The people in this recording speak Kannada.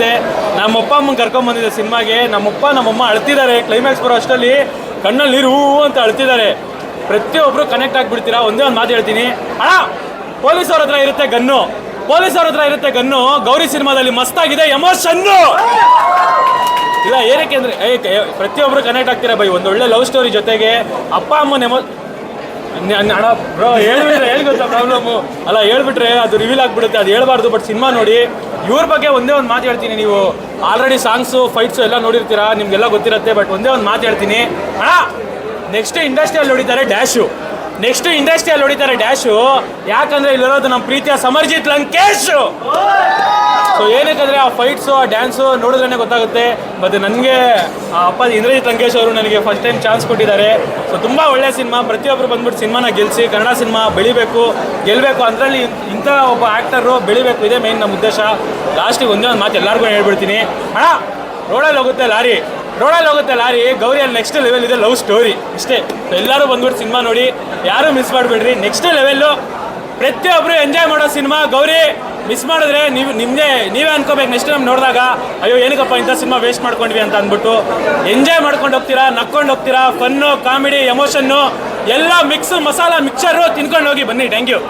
ಬಂದಿದ್ದೆ ನಮ್ಮಪ್ಪ ಅಮ್ಮನ ಕರ್ಕೊಂಡ್ ಬಂದಿದ್ದೆ ಸಿನಿಮಾಗೆ ನಮ್ಮಪ್ಪ, ನಮ್ಮಮ್ಮ ಅಳ್ತಿದ್ದಾರೆ. ಕ್ಲೈಮ್ಯಾಕ್ಸ್ ಬರೋ ಅಷ್ಟರಲ್ಲಿ ಕಣ್ಣಲ್ಲಿ ನೀರು ಅಂತ ಅಳ್ತಿದ್ದಾರೆ. ಪ್ರತಿಯೊಬ್ಬರು ಕನೆಕ್ಟ್ ಆಗಿಬಿಡ್ತೀರಾ? ಒಂದೇ ಒಂದು ಮಾತು ಹೇಳ್ತೀನಿ. ಅಣ್ಣ ಪೊಲೀಸ್ ಅವ್ರ ಹತ್ರ ಇರುತ್ತೆ ಗನ್ನು. ಪೊಲೀಸ್ ಅವ್ರ ಹತ್ರ ಇರುತ್ತೆ ಗನ್ನು. ಗೌರಿ ಸಿನಿಮಾದಲ್ಲಿ ಮಸ್ತಾಗಿದೆ. ಎಮೋಷನ್ನು ಇಲ್ಲ, ಏನಕ್ಕೆ ಅಂದ್ರೆ ಪ್ರತಿಯೊಬ್ರು ಕನೆಕ್ಟ್ ಆಗ್ತೀರಾ? ಬೈ ಒಂದು ಒಳ್ಳೆ ಲವ್ ಸ್ಟೋರಿ ಜೊತೆಗೆ ಅಪ್ಪ ಅಮ್ಮನ ಎಮೋ ಬ್ರೋ ಹೇಳ್ಬಿಟ್ರೆ ಹೇಳಿ ಗೊತ್ತಾ ಪ್ರಾಬ್ಲಮ್ಮು ಅಲ್ಲ, ಹೇಳ್ಬಿಟ್ರೆ ಅದು ರಿವೀಲ್ ಆಗ್ಬಿಡುತ್ತೆ, ಅದು ಹೇಳ್ಬಾರ್ದು ಬಟ್ ಸಿನಿಮಾ ನೋಡಿ, ಇವ್ರ ಬಗ್ಗೆ ಒಂದೇ ಒಂದು ಮಾತು ಹೇಳ್ತೀನಿ ನೀವು. ಆಲ್ರೆಡಿ ಸಾಂಗ್ಸು ಫೈಟ್ಸು ಎಲ್ಲ ನೋಡಿರ್ತೀರಾ, ನಿಮ್ಗೆಲ್ಲ ಗೊತ್ತಿರುತ್ತೆ ಬಟ್ ಒಂದೇ ಒಂದು ಮಾತು ಹೇಳ್ತೀನಿ. ಅಣ್ಣ ನೆಕ್ಸ್ಟ್ ಇಂಡಸ್ಟ್ರಿಯಲ್ಲಿ ಹೊಡಿತಾರೆ ಡ್ಯಾಶು ನೆಕ್ಸ್ಟ್ ಇಂಡಸ್ಟ್ರಿಯಲ್ಲಿ ಹೊಡಿತಾರೆ ಡ್ಯಾಶು ಯಾಕಂದ್ರೆ ಇಲ್ಲಿರೋದು ನಮ್ಮ ಪ್ರೀತಿಯ ಸಮರ್ಜಿತ್ ಲಂಕೇಶ್. ಸೊ ಏನಕ್ಕಂದ್ರೆ ಆ ಫೈಟ್ಸು ಆ ಡ್ಯಾನ್ಸು ನೋಡಿದ್ರೇ ಗೊತ್ತಾಗುತ್ತೆ. ಮತ್ತು ನನಗೆ ಅಪ್ಪ ಇಂದ್ರಜಿತ್ ಲಂಕೇಶ್ ಅವರು ನನಗೆ ಫಸ್ಟ್ ಟೈಮ್ ಚಾನ್ಸ್ ಕೊಟ್ಟಿದ್ದಾರೆ. ಸೊ ತುಂಬ ಒಳ್ಳೆ ಸಿನಿಮಾ. ಪ್ರತಿಯೊಬ್ಬರು ಬಂದ್ಬಿಟ್ಟು ಸಿನಿಮಾನ ಗೆಲ್ಲಿಸಿ ಕನ್ನಡ ಸಿನಿಮಾ ಬೆಳಿಬೇಕು ಗೆಲ್ಲಬೇಕು ಅದರಲ್ಲಿ ಇಂಥ ಒಬ್ಬ ಆ್ಯಕ್ಟರು ಬೆಳಿಬೇಕು. ಇದೇ ಮೇನ್ ನಮ್ಮ ಉದ್ದೇಶ. ಲಾಸ್ಟಿಗೆ ಒಂದೇ ಒಂದು ಮಾತು ಎಲ್ಲರಿಗೂ ಹೇಳ್ಬಿಡ್ತೀನಿ. ಅಣ್ಣ ರೋಡಲ್ಲಿ ಹೋಗುತ್ತೆ ಲಾರಿ. ರೋಡಲ್ಲಿ ಹೋಗುತ್ತೆ ಲಾರಿ. ಗೌರಿ ಅಲ್ಲಿ ನೆಕ್ಸ್ಟ್ ಲೆವೆಲ್ ಇದೆ ಲವ್ ಸ್ಟೋರಿ ಇಷ್ಟೇ ಎಲ್ಲರೂ ಬಂದ್ಬಿಟ್ಟು ಸಿನಿಮಾ ನೋಡಿ. ಯಾರೂ ಮಿಸ್ ಮಾಡಿಬಿಡ್ರಿ? ನೆಕ್ಸ್ಟ್ ಲೆವೆಲ್ಲು ಪ್ರತಿಯೊಬ್ಬರು ಎಂಜಾಯ್ ಮಾಡೋ ಸಿನಿಮಾ, ಗೌರಿ ಮಿಸ್ ಮಾಡಿದ್ರೆ ನೀವು ನಿಮಗೆ ನೀವೇ ಅನ್ಕೋಬೇಕು ನೆಕ್ಸ್ಟ್ ಟೈಮ್ ನೋಡಿದಾಗ, ಅಯ್ಯೋ, ಏನಕ್ಕಪ್ಪ ಇಂಥ ಸಿನಿಮಾ ವೇಸ್ಟ್ ಮಾಡ್ಕೊಂಡ್ವಿ ಅಂತ ಅಂದ್ಬಿಟ್ಟು ಎಂಜಾಯ್ ಮಾಡ್ಕೊಂಡು ಹೋಗ್ತೀರಾ, ನಕ್ಕೊಂಡು ಹೋಗ್ತೀರಾ ಫನ್ನು ಕಾಮಿಡಿ ಎಮೋಷನ್ನು ಎಲ್ಲ ಮಿಕ್ಸ್ ಮಸಾಲ ಮಿಕ್ಸರು ತಿನ್ಕೊಂಡು ಹೋಗಿ ಬನ್ನಿ. Thank you